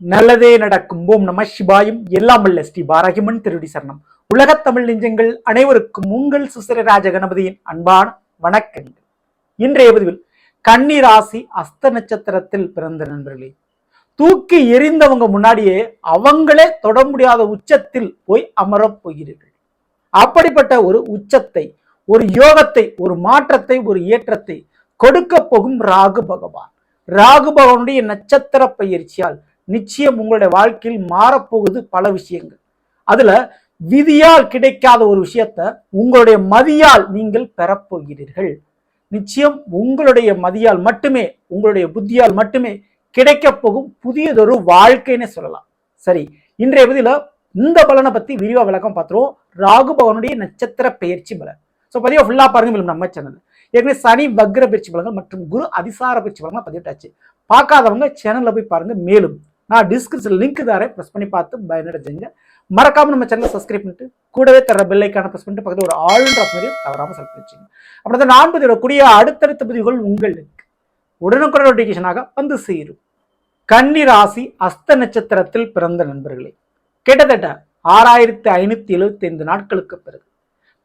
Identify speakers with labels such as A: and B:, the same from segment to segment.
A: நல்லதே நடக்கும். ஓம் நம சிவாயும். எல்லாம் வல்ல ஸ்ரீ பாரகிமன் திருடி சரணம். உலகத் தமிழ் நெஞ்சங்கள் அனைவருக்கும் உங்கள் சுசரராஜ கணபதியின் அன்பான வணக்கங்கள். இன்றைய பதிவில் கன்னி ராசி அஸ்த நட்சத்திரத்தில் பிறந்த நண்பர்களே தூக்கி எறிந்தவங்க முன்னாடியே அவங்களே தொட முடியாத உச்சத்தில் போய் அமரப் போகிறீர்கள். அப்படிப்பட்ட ஒரு உச்சத்தை ஒரு யோகத்தை ஒரு மாற்றத்தை ஒரு ஏற்றத்தை கொடுக்க போகும் ராகு பகவான். ராகு பகவானுடைய நட்சத்திர பயிற்சியால் நிச்சயம் உங்களுடைய வாழ்க்கையில் மாறப்போகுது பல விஷயங்கள். அதுல விதியால் கிடைக்காத ஒரு விஷயத்த உங்களுடைய மதியால் நீங்கள் பெறப்போகிறீர்கள். நிச்சயம் உங்களுடைய மதியால் மட்டுமே உங்களுடைய புத்தியால் மட்டுமே கிடைக்கப் போகும் புதியதொரு வாழ்க்கைன்னு சொல்லலாம். சரி இன்றைய பதில இந்த பலனை பத்தி விரிவா விளக்கம் பார்த்துருவோம். ராகு பவனுடைய நட்சத்திர பெயர்ச்சி பலன். ஸோ பதிவாக ஃபுல்லாக பாருங்க மேலும் நம்ம சேனல் ஏற்கனவே சனி வக்ர பயிற்சி பலன்கள் மற்றும் குரு அதிசார பயிற்சி பலன்கள் பதிவிட்டாச்சு. பார்க்காதவங்க சேனலில் போய் பாருங்க மேலும். நான் டிஸ்கிரிப்ஷன் லிங்க் தரேன். ப்ரெஸ் பண்ணி பார்த்து பயனடைஞ்சுங்க மறக்காமல் நம்ம சேனலை சப்ஸ்கிரைப் பண்ணிட்டு கூடவே தர பெல் ஐக்கான ப்ரெஸ் பண்ணிட்டு பக்கத்தில் ஒரு ஆளுன்ற மாதிரி தவறாமல் செலக்ட் வச்சுங்க. அப்புறம் தான் நான் பதிவிடக்கூடிய அடுத்தடுத்த பதிவுகள் உங்களுக்கு உடனுக்குடன் நோட்டிஃபிகேஷனாக வந்து சேரும். கன்னி ராசி அஸ்த நட்சத்திரத்தில் பிறந்த நண்பர்களே கிட்டத்தட்ட ஆறாயிரத்தி ஐநூத்தி எழுபத்தி ஐந்து நாட்களுக்கு பிறகு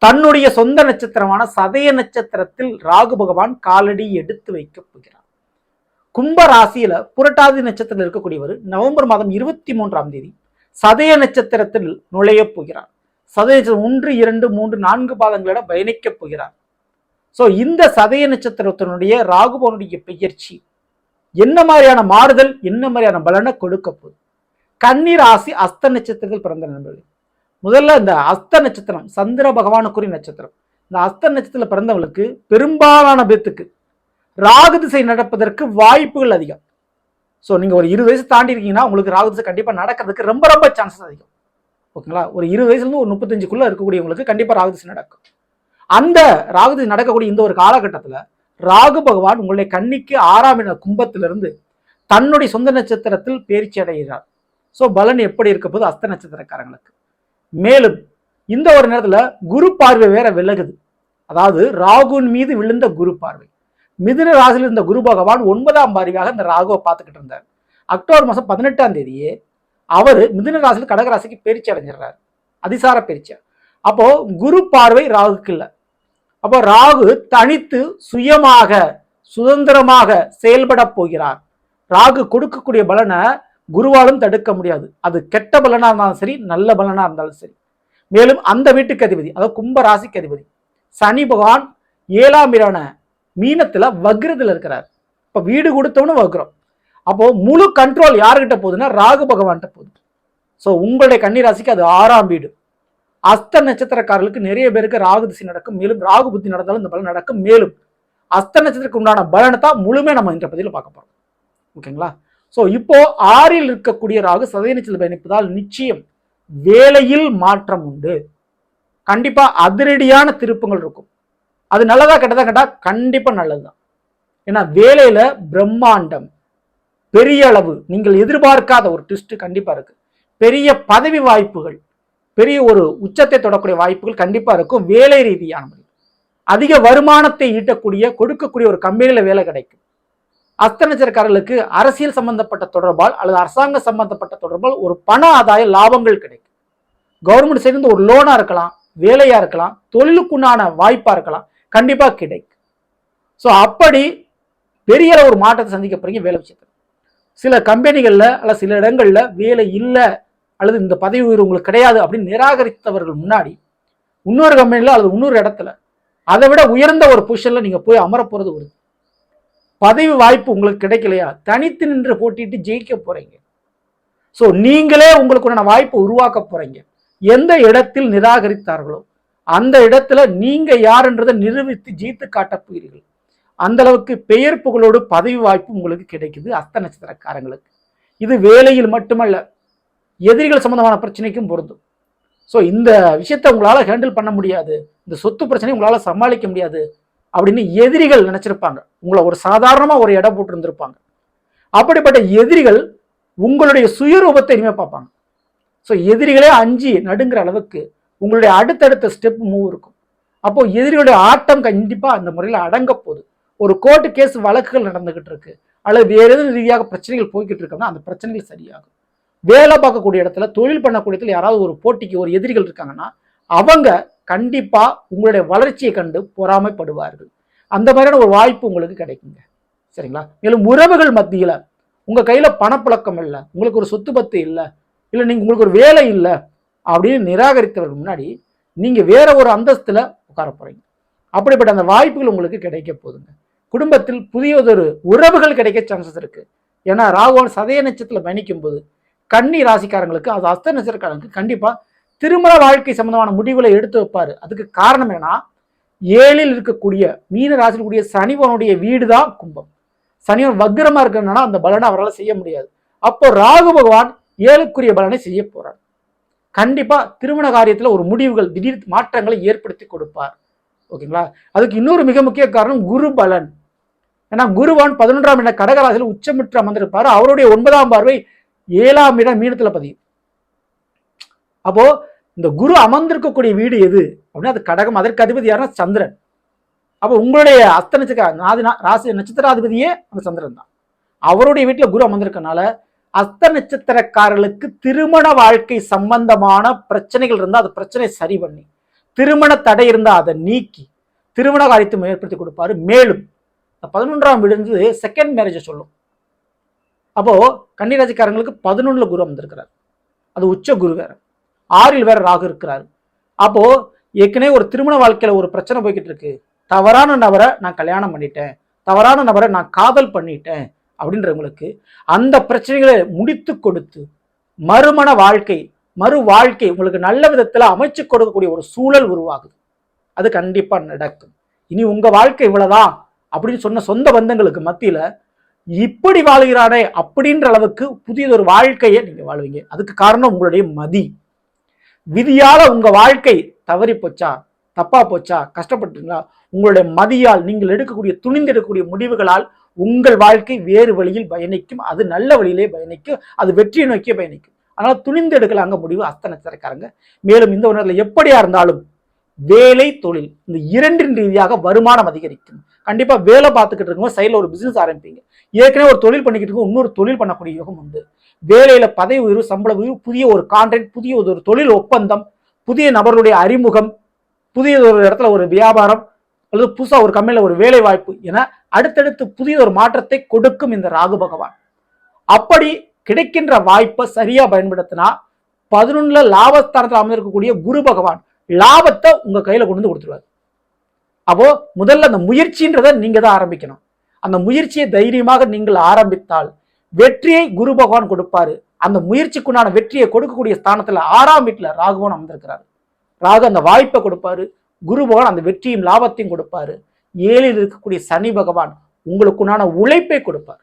A: தன்னுடைய சொந்த நட்சத்திரமான சதய நட்சத்திரத்தில் ராகு பகவான் காலடி எடுத்து வைக்கப் போகிறார். கும்ப ராசியில புரட்டாதி நட்சத்திரத்தில் இருக்கக்கூடியவர் நவம்பர் மாதம் இருபத்தி மூன்றாம் தேதி சதய நட்சத்திரத்தில் நுழையப் போகிறார். சதய நட்சத்திரம் ஒன்று இரண்டு மூன்று நான்கு பாதங்களிட பயணிக்கப் போகிறார். ஸோ இந்த சதய நட்சத்திரத்தினுடைய ராகுபவனுடைய பெயர்ச்சி என்ன மாதிரியான மாறுதல் என்ன மாதிரியான பலனை கொடுக்க போகுது? கன்னி ராசி அஸ்த நட்சத்திரத்தில் பிறந்த நண்பர்கள் முதல்ல இந்த அஸ்த நட்சத்திரம் சந்திர பகவானுக்குரிய நட்சத்திரம். இந்த அஸ்த நட்சத்திரத்தில் பிறந்தவங்களுக்கு பெரும்பாலான பேத்துக்கு ராகு திசை நடப்பதற்கு வாய்ப்புகள் அதிகம். ஸோ நீங்கள் ஒரு இருபது வயசு தாண்டி இருக்கீங்கன்னா உங்களுக்கு ராகு திசை கண்டிப்பாக நடக்கிறதுக்கு ரொம்ப ரொம்ப சான்சஸ் அதிகம். ஓகேங்களா ஒரு இருபது வயசுலேருந்து ஒரு முப்பத்தஞ்சுக்குள்ளே இருக்கக்கூடியவங்களுக்கு கண்டிப்பாக ராகு திசை நடக்கும். அந்த ராகு திசை நடக்கக்கூடிய இந்த ஒரு காலகட்டத்தில் ராகு பகவான் உங்களுடைய கண்ணிக்கு ஆறாம் இன கும்பத்திலிருந்து தன்னுடைய சொந்த நட்சத்திரத்தில் பேர்ச்சி அடைகிறார். ஸோ பலன் எப்படி இருக்க போது அஸ்த நட்சத்திரக்காரங்களுக்கு. மேலும் இந்த ஒரு நேரத்தில் குரு பார்வை வேற விலகுது. அதாவது ராகுன் மீது விழுந்த குரு பார்வை. மிதுன ராசியில் இருந்த குரு பகவான் ஒன்பதாம் பார்வையாக இந்த ராகுவை பார்த்துக்கிட்டு இருந்தார். அக்டோபர் மாதம் பதினெட்டாம் தேதியே அவர் மிதுன ராசியில் கடகராசிக்கு பயிற்சி அடைஞ்சிடுறாரு. அதிசார பயிற்சி அப்போ குரு பார்வை ராகுக்கு இல்லை. அப்போ ராகு தனித்து சுயமாக சுதந்திரமாக செயல்பட போகிறார். ராகு கொடுக்கக்கூடிய பலனை குருவாலும் தடுக்க முடியாது. அது கெட்ட பலனாக இருந்தாலும் சரி நல்ல பலனாக இருந்தாலும் சரி. மேலும் அந்த வீட்டுக்கு அதிபதி அதாவது கும்ப ராசிக்கு அதிபதி சனி பகவான் ஏழாம் வீரான மீனத்துல வக்ரத்துல இருக்கிறார். இப்ப வீடு கொடுத்தவனும் வக்ரம். அப்போ முழு கண்ட்ரோல் யாருக்கிட்ட போகுதுன்னா ராகு பகவான்கிட்ட போகுது. ஸோ உங்களுடைய கன்னிராசிக்கு அது ஆறாம் வீடு. அஸ்த நட்சத்திரக்காரர்களுக்கு நிறைய பேருக்கு ராகு திசை நடக்கும். மேலும் ராகு புத்தி நடந்தாலும் இந்த பலன் நடக்கும். மேலும் அஸ்த நட்சத்திரத்துக்கு உண்டான பலனை தான் முழுமையாக நம்ம இந்த பதிவில் பார்க்க போகிறோம் ஓகேங்களா? ஸோ இப்போ ஆறில் இருக்கக்கூடிய ராகு சதய நட்சத்திரம் பயணிப்பதால் நிச்சயம் வேலையில் மாற்றம் உண்டு. கண்டிப்பாக அதிரடியான திருப்பங்கள் இருக்கும். அது நல்லதா கெட்டதா கேட்டால் கண்டிப்பாக நல்லது நல்லதுதான். ஏன்னா வேலையில் பிரம்மாண்டம் பெரிய அளவு நீங்கள் எதிர்பார்க்காத ஒரு டிஸ்ட்டு கண்டிப்பாக இருக்கு. பெரிய பதவி வாய்ப்புகள் பெரிய ஒரு உச்சத்தை தொடக்கூடிய வாய்ப்புகள் கண்டிப்பாக இருக்கும். வேலை ரீதியான முறையில். அதிக வருமானத்தை ஈட்டக்கூடிய கொடுக்கக்கூடிய ஒரு கம்பெனியில் வேலை கிடைக்கும். அஸ்தநட்சத்திரக்காரர்களுக்கு அரசியல் சம்பந்தப்பட்ட தொடர்பால் அல்லது அரசாங்க சம்பந்தப்பட்ட தொடர்பால் ஒரு பண ஆதாய லாபங்கள் கிடைக்கும். கவர்மெண்ட் சேர்ந்து ஒரு லோனாக இருக்கலாம் வேலையாக இருக்கலாம் தொழிலுக்குண்டான வாய்ப்பாக இருக்கலாம். கண்டிப்பாக கிடைக்கும். ஸோ அப்படி பெரிய ஒரு மாற்றத்தை சந்திக்க போறீங்க வேலை விஷயத்துல. சில கம்பெனிகளில் அல்ல சில இடங்களில் வேலை இல்லை அல்லது இந்த பதவி உயர்வு உங்களுக்கு கிடையாது அப்படின்னு நிராகரித்தவர்கள் முன்னாடி இன்னொரு கம்பெனியில் அல்லது இன்னொரு இடத்துல அதை விட உயர்ந்த ஒரு பொசிஷனில் நீங்கள் போய் அமர போறது ஒரு பதவி வாய்ப்பு உங்களுக்கு கிடைக்கலையா? தனித்து நின்று போட்டிட்டு ஜெயிக்க போகிறீங்க ஸோ நீங்களே உங்களுக்குண்டான வாய்ப்பு உருவாக்க போகிறீங்க எந்த இடத்தில் நிராகரித்தார்களோ அந்த இடத்துல நீங்க யாருன்றதை நிரூபித்து ஜீத்து காட்டப் போகிறீர்கள். அந்த அளவுக்கு பெயர் புகழோடு பதவி வாய்ப்பு உங்களுக்கு கிடைக்குது அஸ்த நட்சத்திரக்காரங்களுக்கு. இது வேலையில் மட்டுமல்ல எதிரிகள் சம்பந்தமான பிரச்சனைக்கும் பொருந்தும். ஸோ இந்த விஷயத்தை உங்களால் ஹேண்டில் பண்ண முடியாது. இந்த சொத்து பிரச்சனையை உங்களால் சமாளிக்க முடியாது அப்படின்னு எதிரிகள் நினச்சிருப்பாங்க. உங்களை ஒரு சாதாரணமாக ஒரு இடம் போட்டு இருந்திருப்பாங்க அப்படிப்பட்ட எதிரிகள் உங்களுடைய சுயரூபத்தை இனிமே பார்ப்பாங்க. ஸோ எதிரிகளே அஞ்சு நடுங்கிற அளவுக்கு உங்களுடைய அடுத்தடுத்த ஸ்டெப் மூவ் இருக்கும். அப்போ எதிரிகளுடைய ஆட்டம் கண்டிப்பாக அந்த முறையில் அடங்க போகுது. ஒரு கோர்ட்டு கேஸ் வழக்குகள் நடந்துகிட்டு இருக்கு. அல்லது வேற எதுவும் ரீதியாக பிரச்சனைகள் போய்கிட்டு இருக்கோம்னா அந்த பிரச்சனைகள் சரியாகும். வேலை பார்க்கக்கூடிய இடத்துல தொழில் பண்ணக்கூடிய இடத்துல யாராவது ஒரு போட்டிக்கு ஒரு எதிரிகள் இருக்காங்கன்னா அவங்க கண்டிப்பாக உங்களுடைய வளர்ச்சியை கண்டு பொறாமைப்படுவார்கள். அந்த மாதிரியான ஒரு வாய்ப்பு உங்களுக்கு கிடைக்குங்க. சரிங்களா? மேலும் உறவுகள் மத்தியில் உங்கள் கையில் பணப்புழக்கம் இல்லை உங்களுக்கு ஒரு சொத்து பத்து இல்லை இல்லை நீங்கள் உங்களுக்கு ஒரு வேலை இல்லை அப்படின்னு நிராகரித்தவர்கள் முன்னாடி நீங்கள் வேற ஒரு அந்தஸ்தில் உட்கார போகிறீங்க அப்படிப்பட்ட அந்த வாய்ப்புகள் உங்களுக்கு கிடைக்க போகுதுங்க. குடும்பத்தில் புதியதொரு உறவுகள் கிடைக்க சான்சஸ் இருக்குது ஏன்னா ராகுவன் சதய நட்சத்திரத்தில் பயணிக்கும் போது கன்னி ராசிக்காரங்களுக்கு அது அஸ்த நட்சத்திரக்காரங்களுக்கு கண்டிப்பாக திருமண வாழ்க்கை சம்பந்தமான முடிவுகளை எடுத்து வைப்பார். அதுக்கு காரணம் என்னன்னா ஏழில் இருக்கக்கூடிய மீன ராசியில் கூடிய சனிவனுடைய வீடு தான் கும்பம். சனிவன் வக்ரமாக இருக்கிறதுனால அந்த பலனை அவரால் செய்ய முடியாது. அப்போ ராகு பகவான் ஏழுக்குரிய பலனை செய்ய போகிறார் கண்டிப்பாக திருமண காரியத்தில் ஒரு முடிவுகள் திடீர் மாற்றங்களை ஏற்படுத்தி கொடுப்பார். ஓகேங்களா? அதுக்கு இன்னொரு மிக முக்கிய காரணம் குரு பலன். ஏன்னா குருவான் பதினொன்றாம் இடம் கடகராசியில் உச்சமிட்டு அமர்ந்திருப்பார். அவருடைய ஒன்பதாம் பார்வை ஏழாம் இடம் மீனத்தில் பதியும். அப்போ இந்த குரு அமர்ந்திருக்கக்கூடிய வீடு எது? அப்படின்னா அது கடகம். அதற்கு அதிபதி யாருன்னா சந்திரன். அப்போ உங்களுடைய அஸ்த நட்சத்திர ராசி நட்சத்திராதிபதியே அந்த சந்திரன் தான். அவருடைய வீட்டில் குரு அமர்ந்திருக்கனால அஸ்த நட்சத்திரக்காரர்களுக்கு திருமண வாழ்க்கை சம்பந்தமான பிரச்சனைகள் இருந்தால் அது பிரச்சனை சரி பண்ணி திருமண தடை இருந்தால் அதை நீக்கி திருமண காரியத்தை ஏற்படுத்தி கொடுப்பாரு. மேலும் இந்த பதினொன்றாம் வீடு செகண்ட் மேரேஜை சொல்லும். அப்போது கன்னிராஜிக்காரங்களுக்கு பதினொன்றில் குரு வந்திருக்கிறார் அது உச்ச குரு வேற. ஆறில் வேற ராகு இருக்கிறார். அப்போது ஏற்கனவே ஒரு திருமண வாழ்க்கையில் ஒரு பிரச்சனை போய்கிட்டு இருக்கு. தவறான நபரை நான் கல்யாணம் பண்ணிட்டேன். தவறான நபரை நான் காதல் பண்ணிட்டேன். அப்படின்றவங்களுக்கு அந்த பிரச்சனைகளை முடித்து கொடுத்து மறுமண வாழ்க்கை மறு வாழ்க்கை உங்களுக்கு நல்ல விதத்தில் அமைச்சு கொடுக்கக்கூடிய ஒரு சூழல் உருவாகுது. அது கண்டிப்பாக நடக்கும். இனி உங்கள் வாழ்க்கை இவ்வளோதான் அப்படின்னு சொன்ன சொந்த பந்தங்களுக்கு மத்தியில் இப்படி வாழ்கிறானே அப்படின்ற அளவுக்கு புதியதொரு வாழ்க்கையை நீங்கள் வாழ்வீங்க. அதுக்கு காரணம் உங்களுடைய மதி. விதியால் உங்கள் வாழ்க்கை தவறி போச்சா தப்பாக போச்சா கஷ்டப்பட்டுங்களா உங்களுடைய மதியால் நீங்கள் எடுக்கக்கூடிய துணிந்து எடுக்கக்கூடிய முடிவுகளால் உங்கள் வாழ்க்கை வேறு வழியில் பயணிக்கும். அது நல்ல வழியிலே பயணிக்கும். அது வெற்றியை நோக்கியே பயணிக்கும். அதனால் துணிந்து எடுக்கலாங்க முடிவு அஸ்த நட்சத்திரக்காரங்க மேலும் இந்த உணர்வில் எப்படியா இருந்தாலும் வேலை தொழில் இந்த இரண்டின் ரீதியாக வருமானம் அதிகரிக்கும். கண்டிப்பாக வேலை பார்த்துக்கிட்டு இருக்கும்போது சைடில் ஒரு பிஸ்னஸ் ஆரம்பிப்பீங்க. ஏற்கனவே ஒரு தொழில் பண்ணிக்கிட்டு இருக்கோம் இன்னொரு தொழில் பண்ணக்கூடிய யோகம் உண்டு. வேலையில் பதவி உயர்வு சம்பள உயர்வு புதிய ஒரு கான்ட்ராக்ட் புதிய ஒரு தொழில் ஒப்பந்தம் புதிய நபர்களுடைய அறிமுகம் புதிய ஒரு இடத்துல ஒரு வியாபாரம் அல்லது புதுசாக ஒரு கம்பெனியில் ஒரு வேலை வாய்ப்பு என அடுத்தடுத்து புதிய ஒரு மாற்றத்தை கொடுக்கும் இந்த ராகு பகவான். அப்படி கிடைக்கின்ற வாய்ப்பை சரியாக பயன்படுத்தினா பதினொன்னுல லாபஸ்தானத்தில் அமைந்திருக்கக்கூடிய குரு பகவான் லாபத்தை உங்கள் கையில் கொண்டு வந்து கொடுத்துருவாரு. அப்போ முதல்ல அந்த முயற்சின்றதை நீங்கள் தான் ஆரம்பிக்கணும். அந்த முயற்சியை தைரியமாக நீங்கள் ஆரம்பித்தால் வெற்றியை குரு பகவான் கொடுப்பாரு. அந்த முயற்சிக்குண்டான வெற்றியை கொடுக்கக்கூடிய ஸ்தானத்தில் ஆறாம் வீட்டில் ராகுவன் அமர்ந்திருக்கிறார். ராகு அந்த வாய்ப்பை கொடுப்பாரு. குரு பகவான் அந்த வெற்றியும் லாபத்தையும் கொடுப்பாரு. ஏழில் இருக்கக்கூடிய சனி பகவான் உங்களுக்குண்டான உழைப்பை கொடுப்பார்.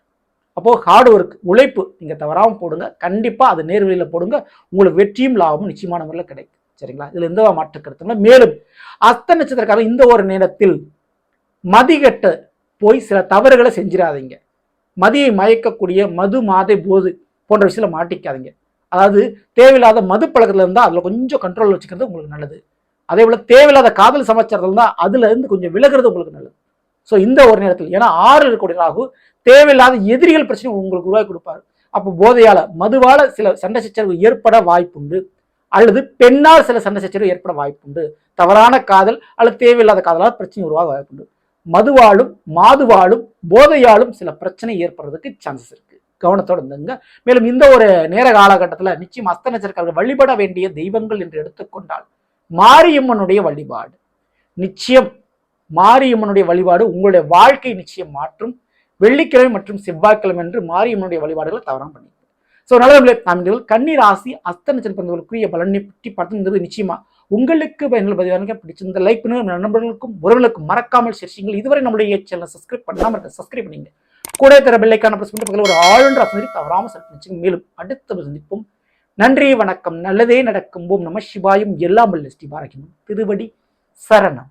A: அப்போது ஹார்ட் ஒர்க் உழைப்பு நீங்கள் தவறாமல் போடுங்க. கண்டிப்பாக அது நேர்வழியில் போடுங்க. உங்களுக்கு வெற்றியும் லாபமும் நிச்சயமான முறையில் கிடைக்கும். சரிங்களா? இதில் எந்த மாற்று கருத்து மேலும் அஸ்த நட்சத்திரக்காரர் இந்த ஒரு நேரத்தில் மதிகட்ட போய் சில தவறுகளை செஞ்சிடாதீங்க மதியை மயக்கக்கூடிய மது மாதை போது போன்ற விஷயத்தில் மாட்டிக்காதீங்க. அதாவது தேவையில்லாத மது பழக்கத்தில் இருந்தால் அதில் கொஞ்சம் கண்ட்ரோல் வச்சுக்கிறது உங்களுக்கு நல்லது. அதே போல் தேவையில்லாத காதல் சமாச்சாரத்தில் தான் அதுல இருந்து கொஞ்சம் விலகுறது உங்களுக்கு நல்லது. ஸோ இந்த ஒரு நேரத்தில் ஏன்னா ஆறு இருக்கக்கூடிய ராகு தேவையில்லாத எதிரிகள் பிரச்சனை உங்களுக்கு உருவாக்கி கொடுப்பாரு. அப்போ போதையால மதுவால சில சண்டை சச்சரவு ஏற்பட வாய்ப்புண்டு. அல்லது பெண்ணால் சில சண்டை சச்சரவு ஏற்பட வாய்ப்புண்டு. தவறான காதல் அல்லது தேவையில்லாத காதலால் பிரச்சனை உருவாக வாய்ப்புண்டு. மதுவாலும் மாதுவாலும் போதையாலும் சில பிரச்சனை ஏற்படுறதுக்கு சான்சஸ் இருக்கு. கவனத்தோடு இருந்துங்க. மேலும் இந்த ஒரு நேர காலகட்டத்தில் நிச்சயம் அஸ்த நட்சத்திரக்காரர்கள் வழிபட வேண்டிய தெய்வங்கள் என்று எடுத்துக்கொண்டால் மாரியம்மனுடைய வழிபாடு. நிச்சயம் மாரியம்மனுடைய வழிபாடு உங்களுடைய வாழ்க்கை நிச்சயம் மாற்றும். வெள்ளிக்கிழமை மற்றும் செவ்வாய்க்கிழமை என்று மாரியம்மனுடைய வழிபாடுகளை தவறாம பண்ணி ஸோ நல்ல தமிழர்கள் கண்ணீர் ஆசி அஸ்த நட்சத்திரங்களுக்குரிய பலனை பற்றி பார்த்து நிச்சயமா உங்களுக்கு பயனுள்ள பதிவாக பிடிச்சிருந்த லைக் பண்ணுங்க. நண்பர்களுக்கும் உறவுகளுக்கும் மறக்காமல் சேர்ச்சிங்கள் இதுவரை நம்மளுடைய சேனலை சப்ஸ்கிரைப் பண்ணாமல் இருக்க சப்ஸ்கிரைப் பண்ணிங்க. கூட தர பெல்லைக்கான பிரஸ் பண்ணி ஒரு ஆளுன்ற தவறாமல் செலக்ட் மேலும் அடுத்த சந்திப்போம். நன்றி வணக்கம். நல்லதே நடக்கும். ஓம் நம சிவாயும். எல்லாம் வல்ல ஸ்ரீ திருவடி சரணம்.